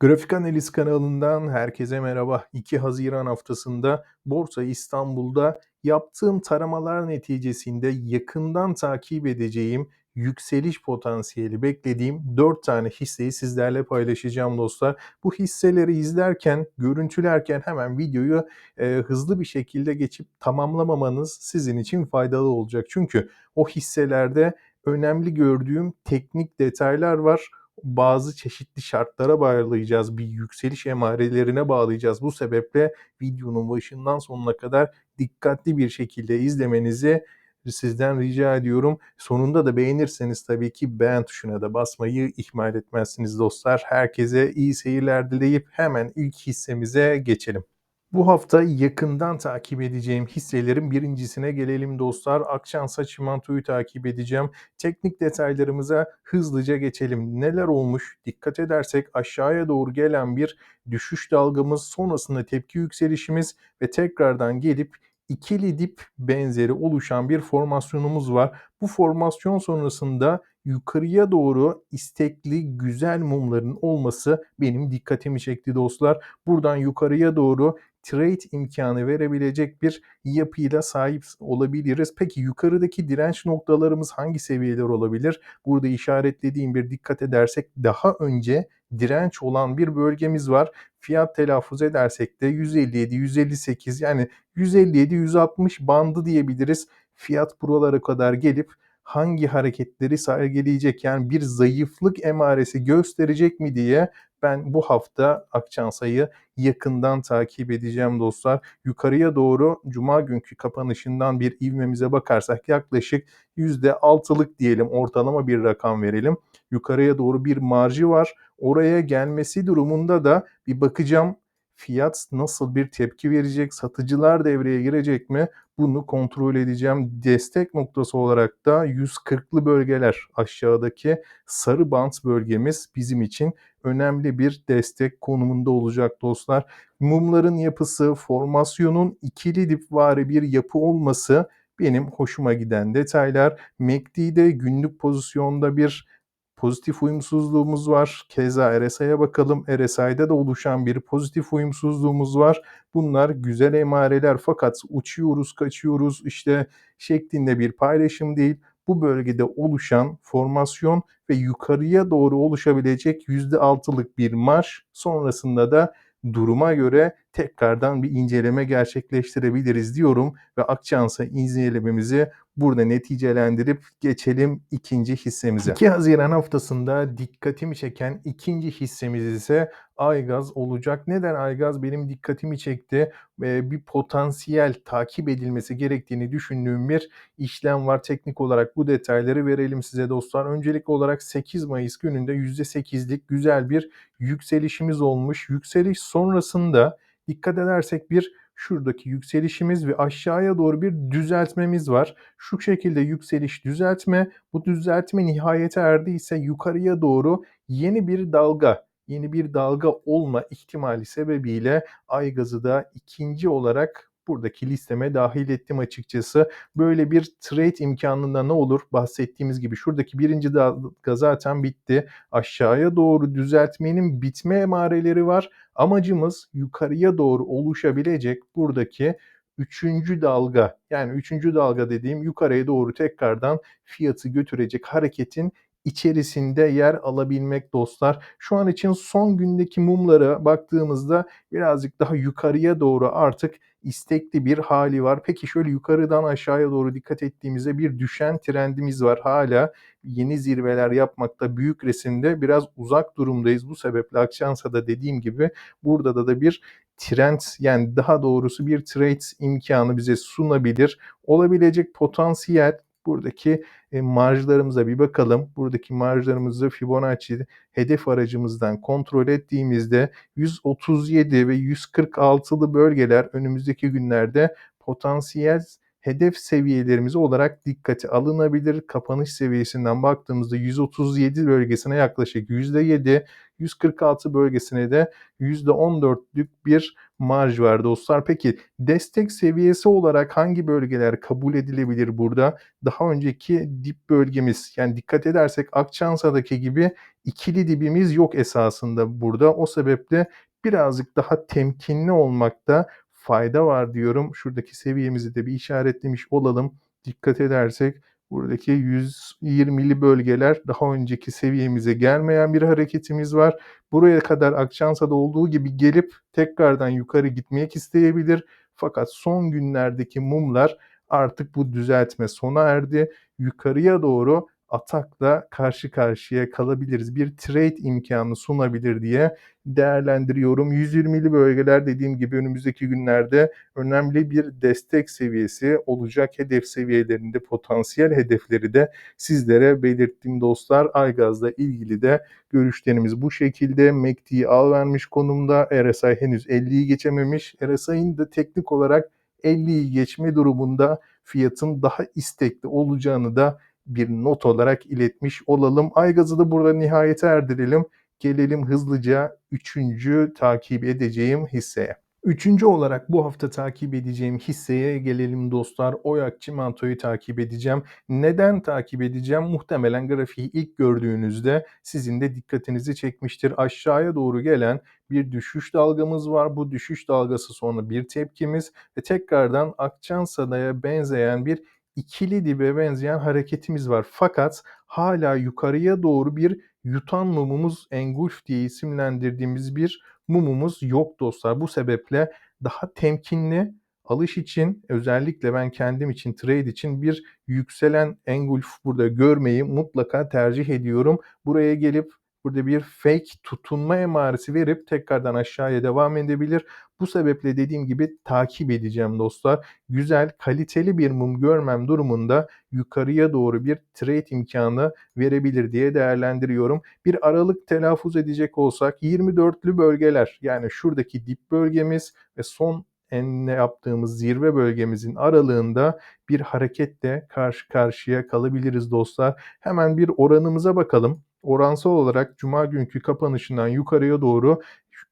Grafik Analiz kanalından herkese merhaba. 2 Haziran haftasında Borsa İstanbul'da yaptığım taramalar neticesinde yakından takip edeceğim, yükseliş potansiyeli beklediğim 4 tane hisseyi sizlerle paylaşacağım dostlar. Bu hisseleri izlerken, görüntülerken hemen videoyu e, hızlı bir şekilde geçip tamamlamamanız sizin için faydalı olacak. Çünkü o hisselerde önemli gördüğüm teknik detaylar var bazı çeşitli şartlara bağlayacağız. Bir yükseliş emarelerine bağlayacağız. Bu sebeple videonun başından sonuna kadar dikkatli bir şekilde izlemenizi sizden rica ediyorum. Sonunda da beğenirseniz tabii ki beğen tuşuna da basmayı ihmal etmezsiniz dostlar. Herkese iyi seyirler dileyip hemen ilk hissemize geçelim. Bu hafta yakından takip edeceğim hisselerin birincisine gelelim dostlar. Akçansa Çimento'yu takip edeceğim. Teknik detaylarımıza hızlıca geçelim. Neler olmuş? Dikkat edersek aşağıya doğru gelen bir düşüş dalgamız, sonrasında tepki yükselişimiz ve tekrardan gelip ikili dip benzeri oluşan bir formasyonumuz var. Bu formasyon sonrasında yukarıya doğru istekli güzel mumların olması benim dikkatimi çekti dostlar. Buradan yukarıya doğru trade imkanı verebilecek bir yapıyla sahip olabiliriz. Peki yukarıdaki direnç noktalarımız hangi seviyeler olabilir? Burada işaretlediğim bir dikkat edersek daha önce direnç olan bir bölgemiz var. Fiyat telaffuz edersek de 157, 158 yani 157, 160 bandı diyebiliriz. Fiyat buralara kadar gelip hangi hareketleri sergileyecek yani bir zayıflık emaresi gösterecek mi diye ben bu hafta Akçansa'yı yakından takip edeceğim dostlar. Yukarıya doğru cuma günkü kapanışından bir ivmemize bakarsak yaklaşık %6'lık diyelim ortalama bir rakam verelim. Yukarıya doğru bir marjı var. Oraya gelmesi durumunda da bir bakacağım fiyat nasıl bir tepki verecek, satıcılar devreye girecek mi? Bunu kontrol edeceğim. Destek noktası olarak da 140'lı bölgeler aşağıdaki sarı bant bölgemiz bizim için önemli bir destek konumunda olacak dostlar. Mumların yapısı, formasyonun ikili dipvari bir yapı olması benim hoşuma giden detaylar. MACD'de günlük pozisyonda bir pozitif uyumsuzluğumuz var. Keza RSI'ye bakalım. RSI'de de oluşan bir pozitif uyumsuzluğumuz var. Bunlar güzel emareler fakat uçuyoruz, kaçıyoruz işte şeklinde bir paylaşım değil. Bu bölgede oluşan formasyon ve yukarıya doğru oluşabilecek %6'lık bir marş sonrasında da duruma göre tekrardan bir inceleme gerçekleştirebiliriz diyorum ve Akçansa incelememizi burada neticelendirip geçelim ikinci hissemize. 2 Haziran haftasında dikkatimi çeken ikinci hissemiz ise Aygaz olacak. Neden Aygaz benim dikkatimi çekti? Ee, bir potansiyel takip edilmesi gerektiğini düşündüğüm bir işlem var. Teknik olarak bu detayları verelim size dostlar. Öncelikli olarak 8 Mayıs gününde %8'lik güzel bir yükselişimiz olmuş. Yükseliş sonrasında dikkat edersek bir şuradaki yükselişimiz ve aşağıya doğru bir düzeltmemiz var. Şu şekilde yükseliş düzeltme, bu düzeltme nihayete erdiyse yukarıya doğru yeni bir dalga, yeni bir dalga olma ihtimali sebebiyle ay gazı da ikinci olarak buradaki listeme dahil ettim açıkçası. Böyle bir trade imkanında ne olur? Bahsettiğimiz gibi şuradaki birinci dalga zaten bitti. Aşağıya doğru düzeltmenin bitme emareleri var. Amacımız yukarıya doğru oluşabilecek buradaki üçüncü dalga yani üçüncü dalga dediğim yukarıya doğru tekrardan fiyatı götürecek hareketin içerisinde yer alabilmek dostlar. Şu an için son gündeki mumlara baktığımızda birazcık daha yukarıya doğru artık istekli bir hali var. Peki şöyle yukarıdan aşağıya doğru dikkat ettiğimizde bir düşen trendimiz var. Hala yeni zirveler yapmakta büyük resimde biraz uzak durumdayız. Bu sebeple Akçansa'da dediğim gibi burada da da bir trend yani daha doğrusu bir trade imkanı bize sunabilir. Olabilecek potansiyel buradaki e, marjlarımıza bir bakalım. Buradaki marjlarımızı Fibonacci hedef aracımızdan kontrol ettiğimizde 137 ve 146'lı bölgeler önümüzdeki günlerde potansiyel hedef seviyelerimiz olarak dikkate alınabilir. Kapanış seviyesinden baktığımızda 137 bölgesine yaklaşık %7, 146 bölgesine de %14'lük bir marj var dostlar. Peki destek seviyesi olarak hangi bölgeler kabul edilebilir burada? Daha önceki dip bölgemiz yani dikkat edersek Akçansa'daki gibi ikili dibimiz yok esasında burada. O sebeple birazcık daha temkinli olmakta fayda var diyorum. Şuradaki seviyemizi de bir işaretlemiş olalım. Dikkat edersek buradaki 120'li bölgeler daha önceki seviyemize gelmeyen bir hareketimiz var. Buraya kadar Akçansa'da olduğu gibi gelip tekrardan yukarı gitmek isteyebilir. Fakat son günlerdeki mumlar artık bu düzeltme sona erdi. Yukarıya doğru atakla karşı karşıya kalabiliriz. Bir trade imkanı sunabilir diye değerlendiriyorum. 120'li bölgeler dediğim gibi önümüzdeki günlerde önemli bir destek seviyesi olacak. Hedef seviyelerinde potansiyel hedefleri de sizlere belirttim dostlar. Aygaz'la ilgili de görüşlerimiz bu şekilde. MACD'yi al vermiş konumda. RSI henüz 50'yi geçememiş. RSI'nin de teknik olarak 50'yi geçme durumunda fiyatın daha istekli olacağını da bir not olarak iletmiş olalım. Aygaz'ı da burada nihayete erdirelim. Gelelim hızlıca üçüncü takip edeceğim hisseye. Üçüncü olarak bu hafta takip edeceğim hisseye gelelim dostlar. Oyak Çimento'yu takip edeceğim. Neden takip edeceğim? Muhtemelen grafiği ilk gördüğünüzde sizin de dikkatinizi çekmiştir. Aşağıya doğru gelen bir düşüş dalgamız var. Bu düşüş dalgası sonra bir tepkimiz ve tekrardan Akçansa'ya benzeyen bir ikili dibe benzeyen hareketimiz var. Fakat hala yukarıya doğru bir yutan mumumuz engulf diye isimlendirdiğimiz bir mumumuz yok dostlar. Bu sebeple daha temkinli alış için özellikle ben kendim için trade için bir yükselen engulf burada görmeyi mutlaka tercih ediyorum. Buraya gelip burada bir fake tutunma emaresi verip tekrardan aşağıya devam edebilir. Bu sebeple dediğim gibi takip edeceğim dostlar. Güzel, kaliteli bir mum görmem durumunda yukarıya doğru bir trade imkanı verebilir diye değerlendiriyorum. Bir aralık telaffuz edecek olsak 24'lü bölgeler yani şuradaki dip bölgemiz ve son en yaptığımız zirve bölgemizin aralığında bir hareketle karşı karşıya kalabiliriz dostlar. Hemen bir oranımıza bakalım. Oransal olarak cuma günkü kapanışından yukarıya doğru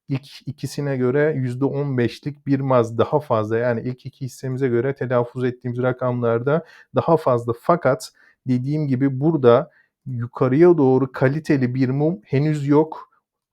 ilk ikisine göre %15'lik bir maz daha fazla. Yani ilk iki hissemize göre telaffuz ettiğimiz rakamlarda daha fazla. Fakat dediğim gibi burada yukarıya doğru kaliteli bir mum henüz yok.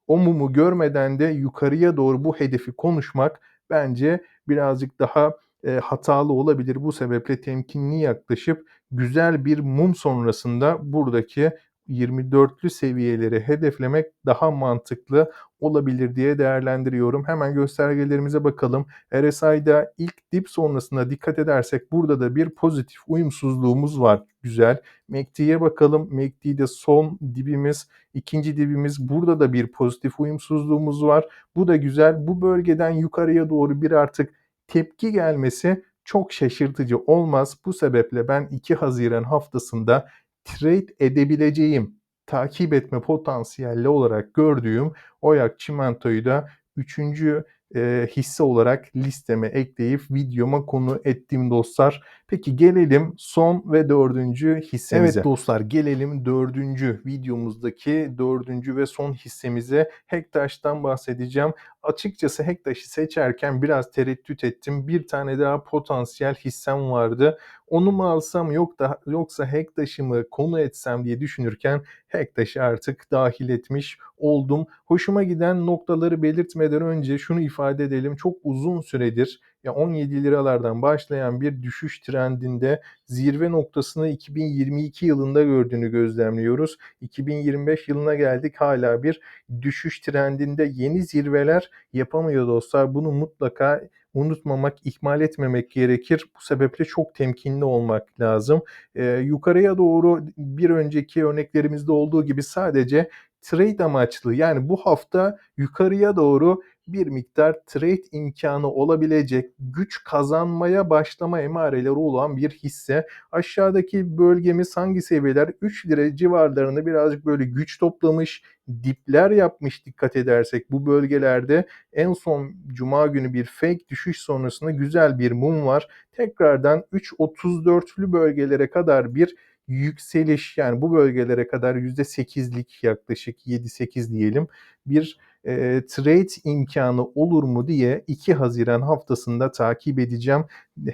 O mumu görmeden de yukarıya doğru bu hedefi konuşmak bence birazcık daha e, hatalı olabilir. Bu sebeple temkinli yaklaşıp güzel bir mum sonrasında buradaki 24'lü seviyeleri hedeflemek daha mantıklı olabilir diye değerlendiriyorum. Hemen göstergelerimize bakalım. RSI'da ilk dip sonrasında dikkat edersek burada da bir pozitif uyumsuzluğumuz var. Güzel. MACD'ye bakalım. MACD'de son dibimiz, ikinci dibimiz. Burada da bir pozitif uyumsuzluğumuz var. Bu da güzel. Bu bölgeden yukarıya doğru bir artık tepki gelmesi çok şaşırtıcı olmaz. Bu sebeple ben 2 Haziran haftasında trade edebileceğim, takip etme potansiyelli olarak gördüğüm Oyak Çimento'yu da üçüncü e, hisse olarak listeme ekleyip videoma konu ettiğim dostlar. Peki gelelim son ve dördüncü hissemize. Evet dostlar gelelim dördüncü videomuzdaki dördüncü ve son hissemize. Hektaş'tan bahsedeceğim. Açıkçası Hektaş'ı seçerken biraz tereddüt ettim. Bir tane daha potansiyel hissem vardı. Onu mu alsam yok da yoksa Hektaş'ı mı konu etsem diye düşünürken Hektaş'ı artık dahil etmiş oldum. Hoşuma giden noktaları belirtmeden önce şunu ifade edelim. Çok uzun süredir ya 17 liralardan başlayan bir düşüş trendinde zirve noktasını 2022 yılında gördüğünü gözlemliyoruz. 2025 yılına geldik hala bir düşüş trendinde yeni zirveler yapamıyor dostlar. Bunu mutlaka unutmamak, ihmal etmemek gerekir. Bu sebeple çok temkinli olmak lazım. Ee, yukarıya doğru bir önceki örneklerimizde olduğu gibi sadece trade amaçlı yani bu hafta yukarıya doğru bir miktar trade imkanı olabilecek güç kazanmaya başlama emareleri olan bir hisse. Aşağıdaki bölgemiz hangi seviyeler? 3 lira civarlarında birazcık böyle güç toplamış, dipler yapmış dikkat edersek bu bölgelerde en son cuma günü bir fake düşüş sonrasında güzel bir mum var. Tekrardan 3.34'lü bölgelere kadar bir yükseliş yani bu bölgelere kadar %8'lik yaklaşık 7-8 diyelim bir eee, trade imkânı olur mu diye 2 Haziran haftasında takip edeceğim.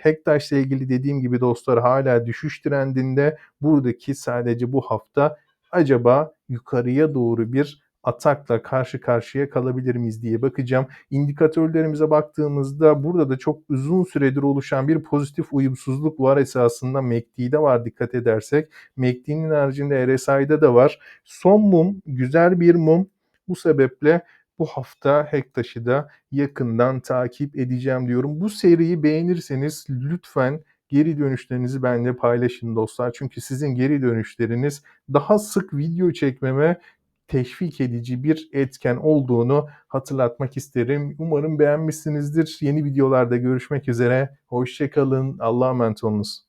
Hektaş'la ilgili dediğim gibi dostlar hâlâ düşüş trendinde. Buradaki sadece bu hafta acaba yukarıya doğru bir atakla karşı karşıya kalabilir miyiz diye bakacağım. İndikatörlerimize baktığımızda burada da çok uzun süredir oluşan bir pozitif uyumsuzluk var esasında MACD'de var dikkat edersek. MACD'nin haricinde RSI'de de var. Son mum güzel bir mum. Bu sebeple bu hafta Hektaş'ı da yakından takip edeceğim diyorum. Bu seriyi beğenirseniz lütfen geri dönüşlerinizi benimle paylaşın dostlar. Çünkü sizin geri dönüşleriniz daha sık video çekmeme teşvik edici bir etken olduğunu hatırlatmak isterim. Umarım beğenmişsinizdir. Yeni videolarda görüşmek üzere. Hoşça kalın. Allah'a emanet olunuz.